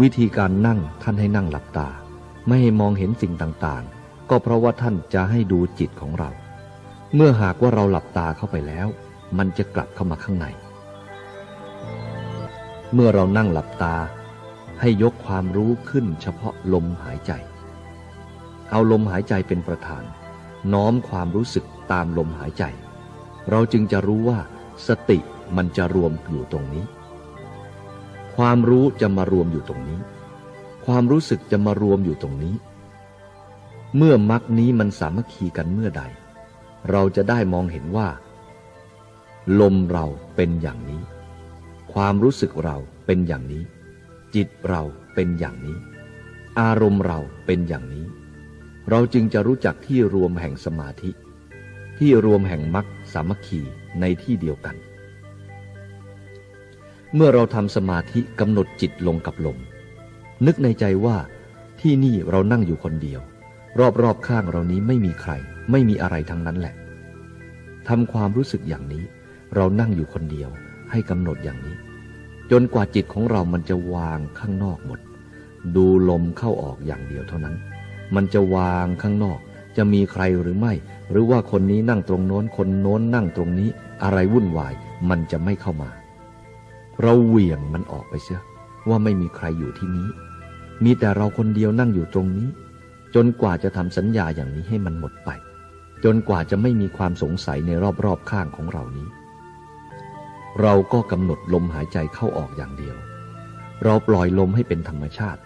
วิธีการนั่งท่านให้นั่งหลับตา ไม่ให้มองเห็นสิ่งต่างๆ ก็เพราะว่าท่านจะให้ดูจิตของเรา เมื่อหากว่าเราหลับตาเข้าไปแล้ว มันจะกลับเข้ามาข้างใน เมื่อเรานั่งหลับตา ให้ยกความรู้ขึ้นเฉพาะลมหายใจ เอาลมหายใจเป็นประธาน น้อมความรู้สึกตามลมหายใจ เราจึงจะรู้ว่าสติมันจะรวมอยู่ตรงนี้ ความรู้จะมารวมอยู่ตรงนี้ ความรู้สึกจะมารวมอยู่ตรงนี้ เมื่อมรรคนี้มันสามัคคีกันเมื่อใด เราจะได้มองเห็นว่า ลมเราเป็นอย่างนี้ ความรู้สึกเราเป็นอย่างนี้ จิตเราเป็นอย่างนี้ อารมณ์เราเป็นอย่างนี้ เราจึงจะรู้จักที่รวมแห่งสมาธิ ที่รวมแห่งมรรคสามัคคีในที่เดียวกัน เมื่อเราทำสมาธิกำหนดจิตลงกับลม นึกในใจว่าที่นี่เรานั่งอยู่คนเดียว รอบๆข้างเรานี้ไม่มีใคร ไม่มีอะไรทั้งนั้นแหละทำความรู้สึกอย่างนี้ เรานั่งอยู่คนเดียวให้กำหนดอย่างนี้ จนกว่าจิตของเรามันจะวางข้างนอกหมด ดูลมเข้าออกอย่างเดียวเท่านั้น มันจะวางข้างนอก จะมีใครหรือไม่ หรือว่าคนนี้นั่งตรงโน้นคนโน้นนั่งตรงนี้ อะไรวุ่นวาย มันจะไม่เข้ามา เราเหวี่ยงมันออกไปเสียว่าไม่มีใครอยู่ที่นี้ มีแต่เราคนเดียวนั่งอยู่ตรงนี้ จนกว่าจะทำสัญญาอย่างนี้ให้มันหมดไป จนกว่าจะไม่มีความสงสัยในรอบๆข้างของเรานี้ เราก็กำหนดลมหายใจเข้าออกอย่างเดียว เราปล่อยลมให้เป็นธรรมชาติ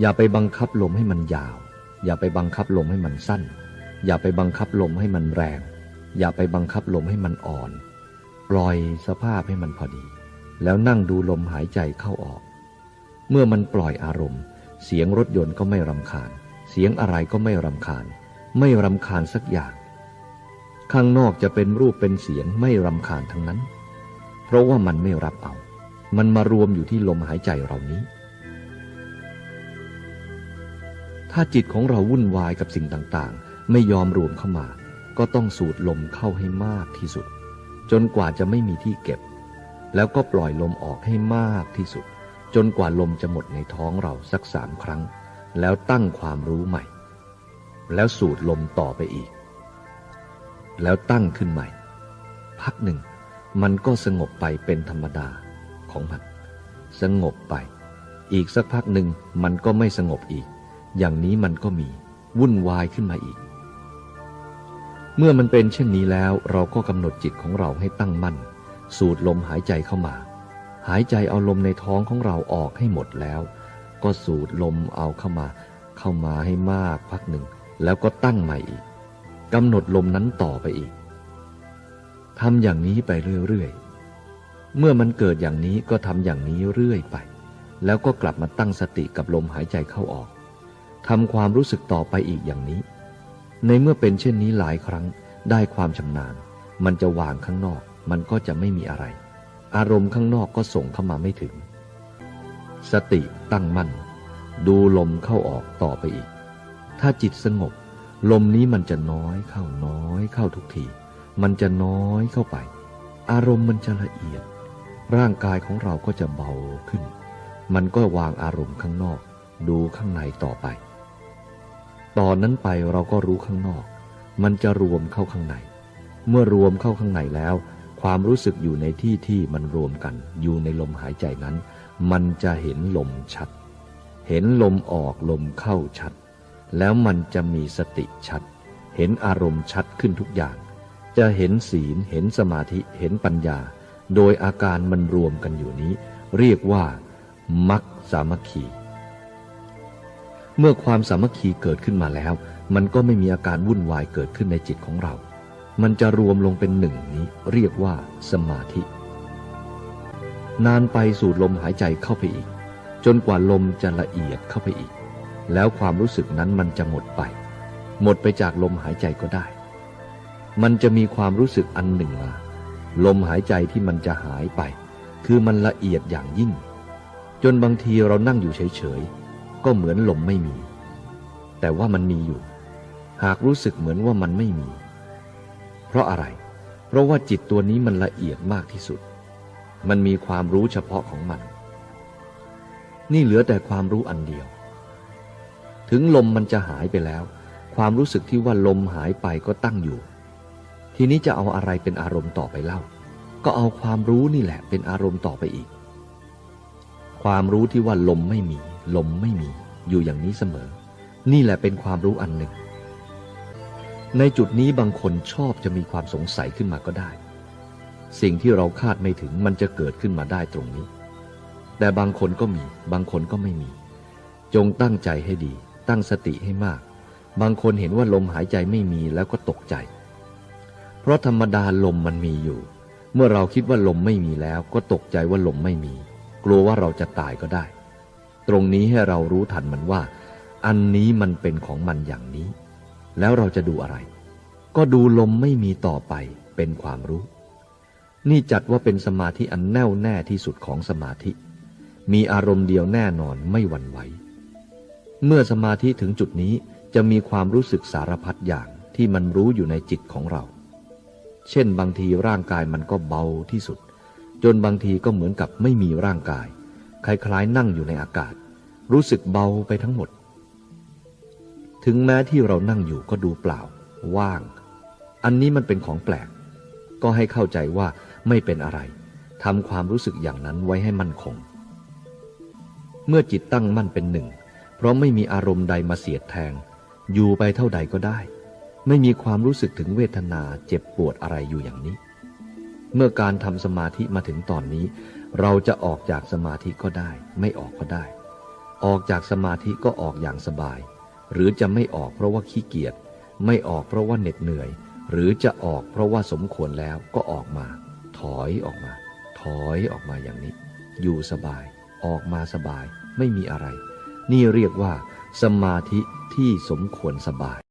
อย่าไปบังคับลมให้มันยาว อย่าไปบังคับลมให้มันสั้น อย่าไปบังคับลมให้มันแรง อย่าไปบังคับลมให้มันอ่อน ปล่อยสภาพให้มันพอดี แล้วนั่งดูลมหายใจเข้าออก เมื่อมันปล่อยอารมณ์ เสียงรถยนต์ก็ไม่รำคาญ เสียงอะไรก็ไม่รำคาญ ไม่รำคาญสักอย่าง ข้างนอกจะเป็นรูปเป็นเสียงไม่รำคาญทั้งนั้น เพราะว่ามันไม่รับเอา มันมารวมอยู่ที่ลมหายใจเรานี้ ถ้าจิตของเราวุ่นวายกับสิ่งต่างๆ ไม่ยอมรวมเข้ามา ก็ต้องสูดลมเข้าให้มากที่สุด จนกว่าจะไม่มีที่เก็บ แล้วก็ปล่อยลมออกให้มากที่สุด จนกว่าลมจะหมดในท้องเราสักสามครั้ง แล้วตั้งความรู้ใหม่ แล้วสูดลมต่อไปอีก แล้วตั้งขึ้นใหม่ พักหนึ่ง มันก็สงบไปเป็นธรรมดาของมัน สงบไป อีกสักพักหนึ่งมันก็ไม่สงบอีก อย่างนี้มันก็มี วุ่นวายขึ้นมาอีก เมื่อมันเป็นเช่นนี้แล้วเราก็กำหนดจิตของเราให้ตั้งมั่น สูดลมหายใจเข้ามา หายใจเอาลมในท้องของเราออกให้หมดแล้ว ก็สูดลมเอาเข้ามา เข้ามาให้มากพักหนึ่ง แล้วก็ตั้งใหม่อีกกำหนดลมนั้นต่อไปอีกทำอย่างนี้ไปเรื่อยๆ เมื่อมันเกิดอย่างนี้ก็ทำอย่างนี้เรื่อยไป แล้วก็กลับมาตั้งสติกับลมหายใจเข้าออกทำความรู้สึกต่อไปอีกอย่างนี้ ในเมื่อเป็นเช่นนี้หลายครั้งได้ความชำนาญ มันจะวางข้างนอก มันก็จะไม่มีอะไร อารมณ์ข้างนอกก็ส่งเข้ามาไม่ถึง สติตั้งมั่น ดูลมเข้าออกต่อไปอีก ถ้าจิตสงบ ลมนี้มันจะน้อยเข้าน้อยเข้าทุกที มันจะน้อยเข้าไป อารมณ์มันจะละเอียด ร่างกายของเราก็จะเบาขึ้น มันก็วางอารมณ์ข้างนอก ดูข้างในต่อไป ตอนนั้นไปเราก็รู้ข้างนอก มันจะรวมเข้าข้างใน เมื่อรวมเข้าข้างในแล้ว ความรู้สึกอยู่ในที่ที่มันรวมกัน อยู่ในลมหายใจนั้น มันจะเห็นลมชัด เห็นลมออกลมเข้าชัด แล้วมันจะมีสติชัด เห็นอารมณ์ชัดขึ้นทุกอย่าง จะเห็นศีลเห็นสมาธิเห็นปัญญา โดยอาการมันรวมกันอยู่นี้ เรียกว่ามัคสามัคคีเมื่อความสามัคคีเกิดขึ้นมาแล้ว มันก็ไม่มีอาการวุ่นวายเกิดขึ้นในจิตของเรา มันจะรวมลงเป็นหนึ่งนี้เรียกว่าสมาธิ นานไปสูดลมหายใจเข้าไปอีก จนกว่าลมจะละเอียดเข้าไปอีก แล้วความรู้สึกนั้นมันจะหมดไป หมดไปจากลมหายใจก็ได้ มันจะมีความรู้สึกอันหนึ่งมา ลมหายใจที่มันจะหายไป คือมันละเอียดอย่างยิ่ง จนบางทีเรานั่งอยู่เฉยๆก็เหมือนลมไม่มี แต่ว่ามันมีอยู่ หากรู้สึกเหมือนว่ามันไม่มี เพราะอะไร เพราะว่าจิตตัวนี้มันละเอียดมากที่สุด มันมีความรู้เฉพาะของมัน นี่เหลือแต่ความรู้อันเดียว ถึงลมมันจะหายไปแล้ว ความรู้สึกที่ว่าลมหายไปก็ตั้งอยู่ ทีนี้จะเอาอะไรเป็นอารมณ์ต่อไปเล่า ก็เอาความรู้นี่แหละเป็นอารมณ์ต่อไปอีก ความรู้ที่ว่าลมไม่มี ลมไม่มี อยู่อย่างนี้เสมอ นี่แหละเป็นความรู้อันหนึ่ง ในจุดนี้บางคนชอบจะมีความสงสัยขึ้นมาก็ได้ สิ่งที่เราคาดไม่ถึงมันจะเกิดขึ้นมาได้ตรงนี้ แต่บางคนก็มี บางคนก็ไม่มี จงตั้งใจให้ดี ตั้งสติให้มาก บางคนเห็นว่าลมหายใจไม่มีแล้วก็ตกใจ เพราะธรรมดาลมมันมีอยู่ เมื่อเราคิดว่าลมไม่มีแล้วก็ตกใจว่าลมไม่มี กลัวว่าเราจะตายก็ได้ ตรงนี้ให้เรารู้ทันมันว่า อันนี้มันเป็นของมันอย่างนี้ แล้วเราจะดูอะไร ก็ดูลมไม่มีต่อไปเป็นความรู้ นี่จัดว่าเป็นสมาธิอันแน่วแน่ที่สุดของสมาธิ มีอารมณ์เดียวแน่นอนไม่หวั่นไหว เมื่อสมาธิถึงจุดนี้จะมีความรู้สึกสารพัดอย่างที่มันรู้อยู่ในจิตของเรา เช่นบางทีร่างกายมันก็เบาที่สุด จนบางทีก็เหมือนกับไม่มีร่างกาย คล้ายๆนั่งอยู่ในอากาศ รู้สึกเบาไปทั้งหมด ถึงแม้ที่เรานั่งอยู่ก็ดูเปล่า ว่าง อันนี้มันเป็นของแปลก ก็ให้เข้าใจว่าไม่เป็นอะไรทำความรู้สึกอย่างนั้นไว้ให้มั่นคง เมื่อจิตตั้งมั่นเป็นหนึ่ง เพราะไม่มีอารมณ์ใดมาเสียดแทง อยู่ไปเท่าใดก็ได้ ไม่มีความรู้สึกถึงเวทนาเจ็บปวดอะไรอยู่อย่างนี้ เมื่อการทำสมาธิมาถึงตอนนี้ เราจะออกจากสมาธิก็ได้ ไม่ออกก็ได้ ออกจากสมาธิก็ออกอย่างสบาย หรือจะไม่ออกเพราะว่าขี้เกียจ ไม่ออกเพราะว่าเหน็ดเหนื่อย หรือจะออกเพราะว่าสมควรแล้วก็ออกมา ถอยออกมา ถอยออกมาอย่างนี้ อยู่สบาย ออกมาสบาย ไม่มีอะไร นี่เรียกว่า สมาธิที่สมควรสบาย